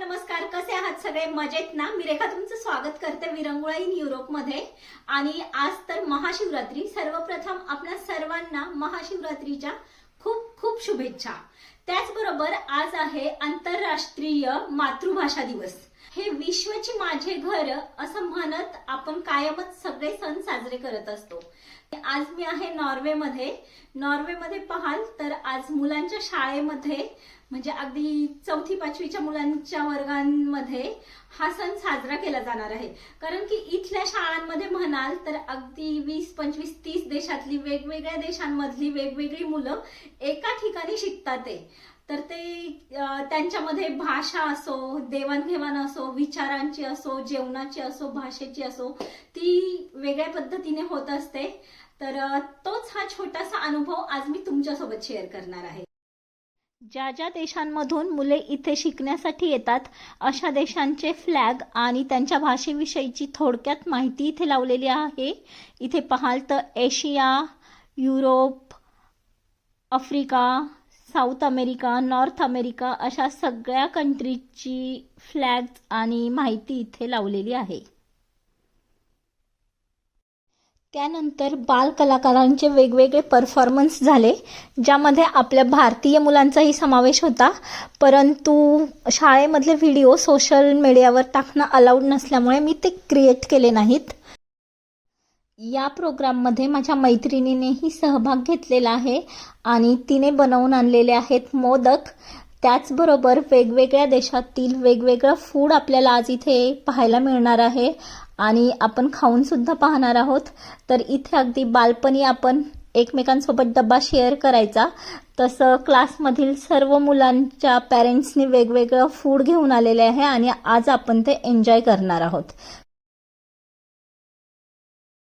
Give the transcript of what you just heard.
नमस्कार कसे आहात सगळे? मजेत ना? मी रेखा तुमचं स्वागत करते विरंगुळा इन युरोपमध्ये आणि आज तर महाशिवरात्री. सर्वप्रथम आपल्या सर्वांना महाशिवरात्रीच्या खूप खूप शुभेच्छा. त्याचबरोबर आज आहे आंतरराष्ट्रीय मातृभाषा दिवस. हे विश्वची माझे घर असं म्हणत आपण कायमच सगळे सण साजरे करत असतो. आज मी आहे नॉर्वेमध्ये. नॉर्वेमध्ये पाहाल तर आज मुलांच्या शाळेमध्ये म्हणजे अगदी चौथी पाचवीच्या मुलांच्या वर्गांमध्ये हा सण साजरा केला जाणार आहे. कारण की इथल्या शाळांमध्ये म्हणाल तर अगदी वीस पंचवीस तीस देशातली वेगवेगळ्या देशांमधली वेगवेगळी मुलं एका ठिकाणी शिकतात ते. तर ते त्यांच्यामध्ये भाषा असो देवाणघेवाण असो विचारांची असो जेवणाची असो भाषेची असो ती वेगळ्या पद्धतीने होत असते. तर तोच हा छोटासा अनुभव आज मी तुमच्यासोबत शेअर करणार आहे. ज्या ज्या देशांमधून मुले इथे शिकण्यासाठी येतात अशा देशांचे फ्लॅग आणि त्यांच्या भाषेविषयीची थोडक्यात माहिती इथे लावलेली आहे. इथे पाहाल तर Asia Europe Africa South America North America अशा सगळ्या कंट्रीची फ्लॅग्स आणि माहिती इथे लावलेली आहे. त्यानंतर बाल कलाकारांचे वेगवेगळे परफॉर्मन्स झाले ज्यामध्ये आपल्या भारतीय मुलांचाही समावेश होता. परंतु शाळेमधले व्हिडिओ सोशल मीडियावर टाकणं अलाउड नसल्यामुळे मी ते क्रिएट केले नाहीत. या प्रोग्राममध्ये माझ्या मैत्रिणीनेही सहभाग घेतलेला आहे आणि तिने बनवून आणलेले आहेत मोदक. त्याचबरोबर वेगवेगळ्या देशातील वेगवेगळं फूड आपल्याला आज इथे पाहायला मिळणार आहे आणि आपण खाऊनसुद्धा पाहणार आहोत. तर इथे अगदी बालपणी आपण एकमेकांसोबत डब्बा शेअर करायचा. तसं क्लासमधील सर्व मुलांच्या पॅरेंट्सनी वेगवेगळं फूड घेऊन आलेले आहे आणि आज आपण ते एन्जॉय करणार आहोत.